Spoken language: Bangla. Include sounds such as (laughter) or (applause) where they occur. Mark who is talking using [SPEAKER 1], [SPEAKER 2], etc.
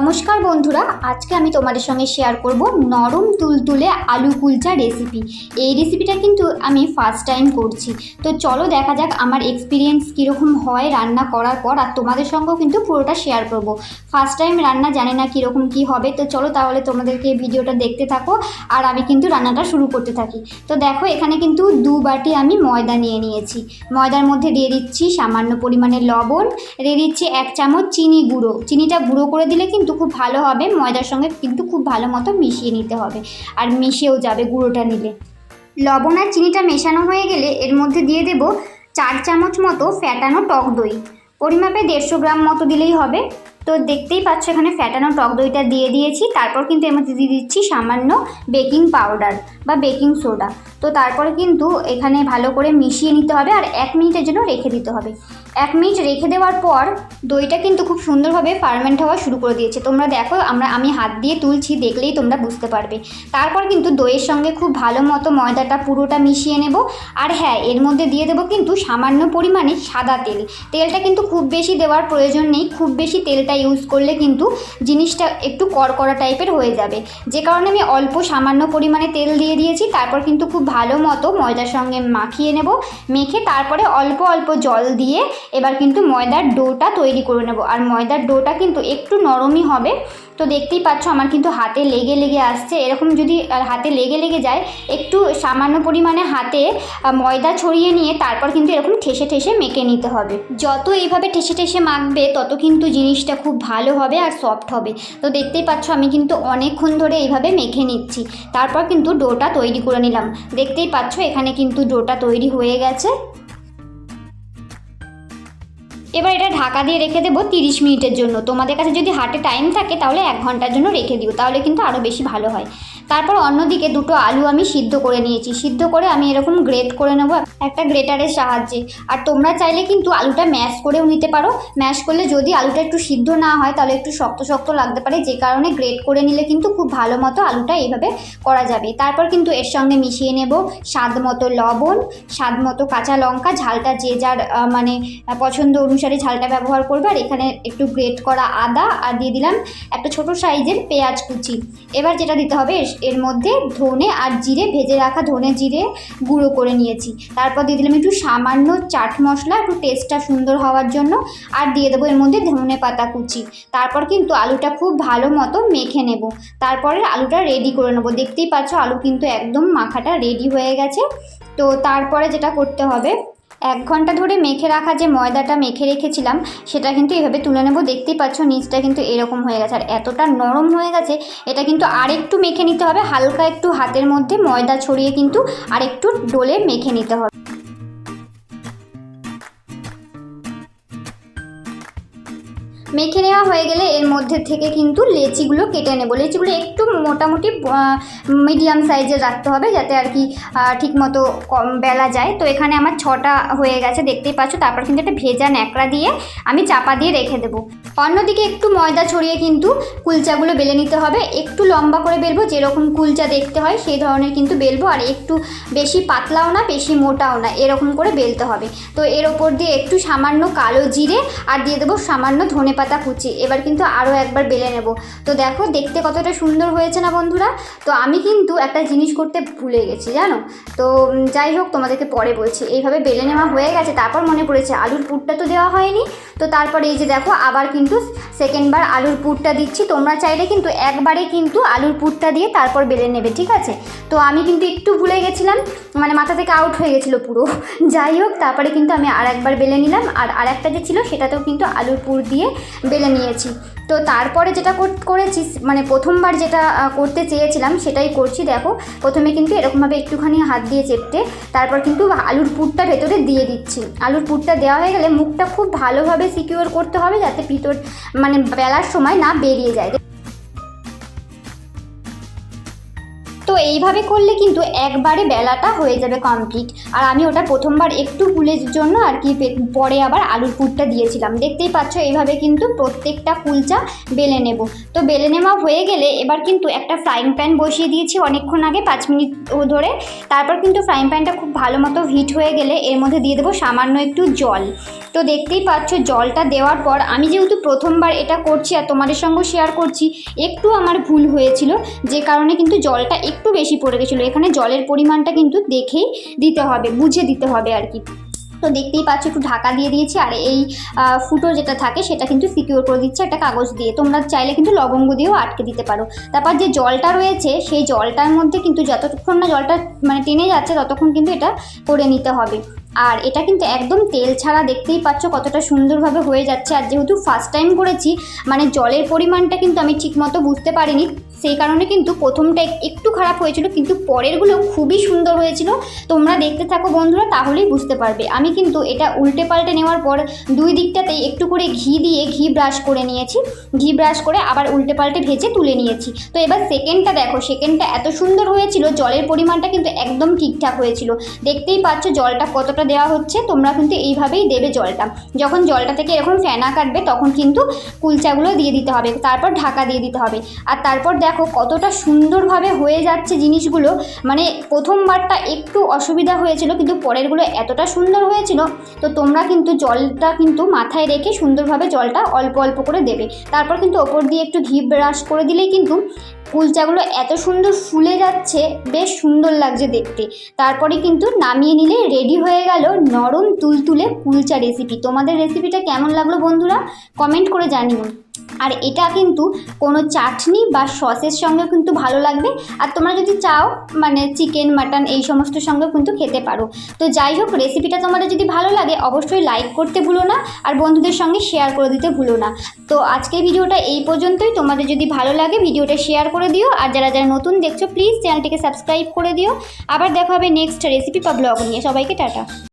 [SPEAKER 1] নমস্কার বন্ধুরা, আজকে আমি তোমাদের সঙ্গে শেয়ার করব নরম তুলতুলে আলু কুলচা রেসিপি এই রেসিপিটা কিন্তু আমি ফার্স্ট টাইম করছি। তো চলো দেখা যাক আমার এক্সপিরিয়েন্স কীরকম হয় রান্না করার পর, আর তোমাদের সঙ্গেও কিন্তু পুরোটা শেয়ার করব। ফার্স্ট টাইম রান্না জানি না কীরকম কী হবে, তো চলো তাহলে তোমাদেরকে ভিডিওটা দেখতে থাকো, আর আমি কিন্তু রান্নাটা শুরু করতে থাকি। তো দেখো, এখানে কিন্তু দু বাটি আমি ময়দা নিয়ে নিয়েছি। ময়দার মধ্যে দিয়ে দিচ্ছি সামান্য পরিমাণে লবণ, দিয়ে দিচ্ছি এক চামচ চিনি গুঁড়ো। চিনিটা গুঁড়ো করে দিলে কিন্তু খুব ভালো হবে, ময়দার সঙ্গে কিন্তু খুব ভালো মতো মিশিয়ে নিতে হবে। আর মিশেও যাবে গুঁড়োটা নিলে। লবণ আর চিনিটা মেশানো হয়ে গেলে এর মধ্যে দিয়ে দেব চার চামচ মতো ফ্যাটানো টক দই। পরিমাপে দেড়শো গ্রাম মতো দিলেই হবে। তো দেখতেই পাচ্ছ, এখানে ফ্যাটানো টক দইটা দিয়ে দিয়েছি। তারপর কিন্তু এর মধ্যে দিয়ে দিচ্ছি সামান্য বেকিং পাউডার বা বেকিং সোডা তো তারপরে কিন্তু এখানে ভালো করে মিশিয়ে নিতে হবে আর এক মিনিটের জন্য রেখে দিতে হবে। এক মিনিট রেখে দেওয়ার পর দইটা কিন্তু খুব সুন্দরভাবে ফার্মেন্ট হওয়া শুরু করে দিয়েছে। তোমরা দেখো, আমরা, আমি হাত দিয়ে তুলছি, দেখলেই তোমরা বুঝতে পারবে। তারপর কিন্তু দইয়ের সঙ্গে খুব ভালো মতো ময়দাটা পুরোটা মিশিয়ে নেব। আর হ্যাঁ এর মধ্যে দিয়ে দেবো কিন্তু সামান্য পরিমাণে সাদা তেল। তেলটা কিন্তু খুব বেশি দেওয়ার প্রয়োজন নেই, খুব বেশি তেলটা ইউজ করলে কিন্তু জিনিসটা একটু কড়কড়া টাইপের হয়ে যাবে। যে কারণে আমি অল্প সামান্য পরিমাণে তেল দিয়ে দিয়েছি, তারপর কিন্তু খুব ভালো মতো ময়দার সঙ্গে মাখিয়ে নেব, মেখে তারপরে অল্প অল্প জল দিয়ে এবার কিন্তু ময়দার ডোটা তৈরি করে নেব। আর ময়দার ডোটা কিন্তু একটু নরমই হবে, তো দেখতেই পাচ্ছ আমার কিন্তু হাতে লেগে লেগে আসছে। এরকম যদি হাতে লেগে লেগে যায়, একটু সামান্য পরিমাণে হাতে ময়দা ছড়িয়ে নিয়ে তারপর কিন্তু এরকম ঠেসে ঠেসে মেখে নিতে হবে। যত এইভাবে ঠেসে ঠেসে মাখবে, তত কিন্তু জিনিসটা খুব ভালো হবে আর সফট হবে। তো দেখতেই পাচ্ছ আমি কিন্তু অনেকক্ষণ ধরে এইভাবে মেখে নিচ্ছি। তারপর কিন্তু ডোটা তৈরি করে নিলাম। দেখতেই পাচ্ছ এখানে কিন্তু ডোটা তৈরি হয়ে গেছে। এবার এটা ঢাকা দিয়ে রেখে দেবো তিরিশ মিনিটের জন্য। তোমাদের কাছে যদি হাটে টাইম থাকে তাহলে এক ঘণ্টার জন্য রেখে দিও, তাহলে কিন্তু আরও বেশি ভালো হয়। তারপর অন্যদিকে দুটো আলু আমি সিদ্ধ করে নিয়েছি। সিদ্ধ করে আমি এরকম গ্রেট করে নেব একটা গ্রেটারের সাহায্যে। আর তোমরা চাইলে কিন্তু আলুটা ম্যাশ করেও নিতে পারো। ম্যাশ করলে যদি আলুটা একটু সিদ্ধ না হয়, তাহলে একটু শক্ত শক্ত লাগতে পারে। যে কারণে গ্রেট করে নিলে কিন্তু খুব ভালো মতো আলুটা এইভাবে করা যাবে। তারপর কিন্তু এর সঙ্গে মিশিয়ে নেব স্বাদ মতো লবণ, স্বাদ মতো কাঁচা লঙ্কা, ঝালটা যে যার মানে পছন্দ অনুসারে ঝালটা ব্যবহার করবে। আর এখানে একটু গ্রেট করা আদা, আর দিয়ে দিলাম একটা ছোট সাইজের পেঁয়াজ কুচি। এবার যেটা দিতে হবে এর- মধ্যে ধনে আর জিরে, ভেজে রাখা ধনে জিরে গুঁড়ো করে নিয়েছি। তারপর দিয়ে দিলাম একটু সামান্য চাট মশলা, একটু টেস্টটা সুন্দর হওয়ার জন্য। আর দিয়ে দেবো এর মধ্যে ধনে পাতা কুচি। তারপর কিন্তু আলুটা খুব ভালো মতো মেখে নেব। তারপরে আলুটা রেডি করে নেব। দেখতেই পাচ্ছ আলু কিন্তু একদম মাখাটা রেডি হয়ে গেছে। তো তারপরে যেটা করতে হবে এক ঘণ্টা ধরে মেখে রাখা যে ময়দাটা মেখে রেখেছিলাম, সেটা কিন্তু এভাবে তুলে নেব। দেখতেই পাচ্ছ, নিচটা কিন্তু এরকম হয়ে গেছে। আর এতটা নরম হয়ে গেছে, এটা কিন্তু আরেকটু মেখে নিতে হবে। হালকা একটু হাতের মধ্যে ময়দা ছড়িয়ে কিন্তু আরেকটু ডোলে মেখে নিতে হবে। মেখে নেওয়া হয়ে গেলে এর মধ্যে থেকে কিন্তু লেচিগুলো কেটে নেব। লেচিগুলো একটু মোটামুটি মিডিয়াম সাইজের রাখতে হবে যাতে আর কি ঠিকমতো কম বেলা যায়। তো এখানে আমার ছটা হয়ে গেছে, দেখতেই পাচ্ছ। তারপর কিন্তু একটা ভেজা ন্যাকড়া দিয়ে আমি চাপা দিয়ে রেখে দেবো। অন্যদিকে একটু ময়দা ছড়িয়ে কিন্তু কুলচাগুলো বেলে নিতে হবে। একটু লম্বা করে বেলবো, যেরকম কুলচা দেখতে হয়, সেই ধরনের কিন্তু বেলবো। আর একটু বেশি পাতলাও না, বেশি মোটাও না, এরকম করে বেলতে হবে। তো এর ওপর দিয়ে একটু সামান্য কালো জিরে আর দিয়ে দেবো সামান্য ধনে পাতা কুচি, এবার কিন্তু আরও একবার বেলে নেব। তো দেখো, দেখতে কতটা সুন্দর হয়েছে না বন্ধুরা? তো আমি কিন্তু একটা জিনিস করতে ভুলে গেছি, জানো? তো যাই হোক, তোমাদেরকে পরে বলছি। এইভাবে বেলে নেওয়া হয়ে গেছে, তারপর মনে পড়েছে আলুর পুরটা তো দেওয়া হয়নি। তো তারপর এই যে দেখো, আবার কিন্তু সেকেন্ডবার আলুর পুরটা দিচ্ছি। তোমরা চাইলে কিন্তু একবারে কিন্তু আলুর পুরটা দিয়ে তারপর বেলে নেবে, ঠিক আছে? তো আমি কিন্তু একটু ভুলে গেছিলাম মানে মাথা থেকে আউট হয়ে গেছিল পুরো। (laughs) যাই হোক, তারপরে কিন্তু আমি আর একবার বেলে নিলাম। আর আরেকটা যে ছিল, সেটাতেও কিন্তু আলুর পুর দিয়ে বেলে নিয়েছি। তো তারপরে যেটা কর- করেছি মানে প্রথমবার যেটা করতে চেয়েছিলাম সেটাই করছি, দেখো। প্রথমে কিন্তু এরকমভাবে একটুখানি হাত দিয়ে চেপটে, তারপর কিন্তু আলুর পুরটা ভেতরে দিয়ে দিচ্ছি। আলুর পুরটা দেওয়া হয়ে গেলে মুখটা খুব ভালোভাবে সিকিওর করতে হবে যাতে ভিতর মানে বেলার সময় না বেরিয়ে যায়। এইভাবে করলে কিন্তু একবারে বেলাটা হয়ে যাবে কমপ্লিট আর আমি ওটা প্রথমবার একটু ফুলের জন্য আর কি পরে আবার আলুর পুরটা দিয়েছিলাম। দেখতেই পাচ্ছ, এইভাবে কিন্তু প্রত্যেকটা কুলচা বেলে নেব। তো বেলে নেওয়া হয়ে গেলে এবার কিন্তু একটা ফ্রাইং প্যান বসিয়ে দিয়েছি অনেকক্ষণ আগে, পাঁচ মিনিট ধরে। তারপর কিন্তু ফ্রাইং প্যানটা খুব ভালো মতো হিট হয়ে গেলে এর মধ্যে দিয়ে দেবো সামান্য একটু জল। তো দেখতেই পাচ্ছ, জলটা দেওয়ার পর আমি যেহেতু প্রথমবার এটা করছি আর তোমাদের সঙ্গেও শেয়ার করছি, একটু আমার ভুল হয়েছিল, যে কারণে কিন্তু জলটা একটু বেশি পড়ে গেছিল। এখানে জলের পরিমাণটা কিন্তু দেখেই দিতে হবে, বুঝে দিতে হবে আর কি। তো দেখতেই পাচ্ছ, একটু ঢাকা দিয়ে দিয়েছি আর এই ফুটো যেটা থাকে সেটা কিন্তু সিকিউর করে দিচ্ছে, একটা কাগজ দিয়ে। তোমরা চাইলে কিন্তু লবঙ্গ দিয়েও আটকে দিতে পারো। তারপর যে জলটা রয়েছে, সেই জলটার মধ্যে কিন্তু যতক্ষণ না জলটা মানে টেনে যাচ্ছে, ততক্ষণ কিন্তু এটা করে নিতে হবে। আর এটা কিন্তু একদম তেল ছাড়া দেখতেই পাচ্ছ কতটা সুন্দরভাবে হয়ে যাচ্ছে। আর যেহেতু ফার্স্ট টাইম করেছি মানে জলের পরিমাণটা কিন্তু আমি ঠিকমতো বুঝতে পারিনি। সেই কারণে কিন্তু প্রথমটা একটু খারাপ হয়েছিল, কিন্তু পরেরগুলো খুবই সুন্দর হয়েছিল। তোমরা দেখতে থাকো বন্ধুরা, তাহলেই বুঝতে পারবে। আমি কিন্তু এটা উল্টে পাল্টে নেওয়ার পর দুই দিকটাতেই একটু করে ঘি দিয়ে ঘি ব্রাশ করে নিয়েছি। ঘি ব্রাশ করে আবার উল্টে পাল্টে ভেজে তুলে নিয়েছি। তো এবার সেকেন্ডটা দেখো সেকেন্ডটা এত সুন্দর হয়েছিল, জলের পরিমাণটা কিন্তু একদম ঠিকঠাক হয়েছিল। দেখতেই পাচ্ছ জলটা কতটা দেওয়া হচ্ছে, তোমরা কিন্তু এইভাবেই দেবে জলটা। যখন জলটা থেকে এরকম ফেনা কাটবে, তখন কিন্তু কুলচাগুলো দিয়ে দিতে হবে, তারপর ঢাকা দিয়ে দিতে হবে। আর তারপর দেখো কতটা সুন্দরভাবে হয়ে যাচ্ছে জিনিসগুলো। মানে প্রথমবারটা একটু অসুবিধা হয়েছিল, কিন্তু পরেরগুলো এতটা সুন্দর হয়েছিল, তো তোমরা কিন্তু জলটা কিন্তু মাথায় রেখে সুন্দরভাবে জলটা অল্প অল্প করে দেবে। তারপর কিন্তু ওপর দিয়ে একটু ঘি ব্রাশ করে দিলেই কিন্তু কুলচাগুলো এত সুন্দর ফুলে যাচ্ছে, বেশ সুন্দর লাগছে দেখতে। তারপরে কিন্তু নামিয়ে নিলে রেডি হয়ে গেল নরম তুলতুলে কুলচা রেসিপি তোমাদের রেসিপিটা কেমন লাগল বন্ধুরা? কমেন্ট করে জানিও। আর এটা কিন্তু কোনো চাটনি বা সসের সঙ্গে কিন্তু ভালো লাগবে। আর তোমরা যদি চাও মানে চিকেন মাটন এই সমস্ত সঙ্গে কিন্তু খেতে পারো। তো যাই হোক রেসিপিটা তোমাদের যদি ভালো লাগে, অবশ্যই লাইক করতে ভুলো না আর বন্ধুদের সঙ্গে শেয়ার করে দিতে ভুলো না। তো আজকের ভিডিওটা এই পর্যন্তই। তোমাদের যদি ভালো লাগে, ভিডিওটা শেয়ার করে দিও। আর যারা যারা নতুন দেখছ প্লিজ চ্যানেলটিকে সাবস্ক্রাইব করে দিও। আবার দেখা হবে নেক্সট রেসিপি বা ব্লগ নিয়ে। সবাইকে টাটা।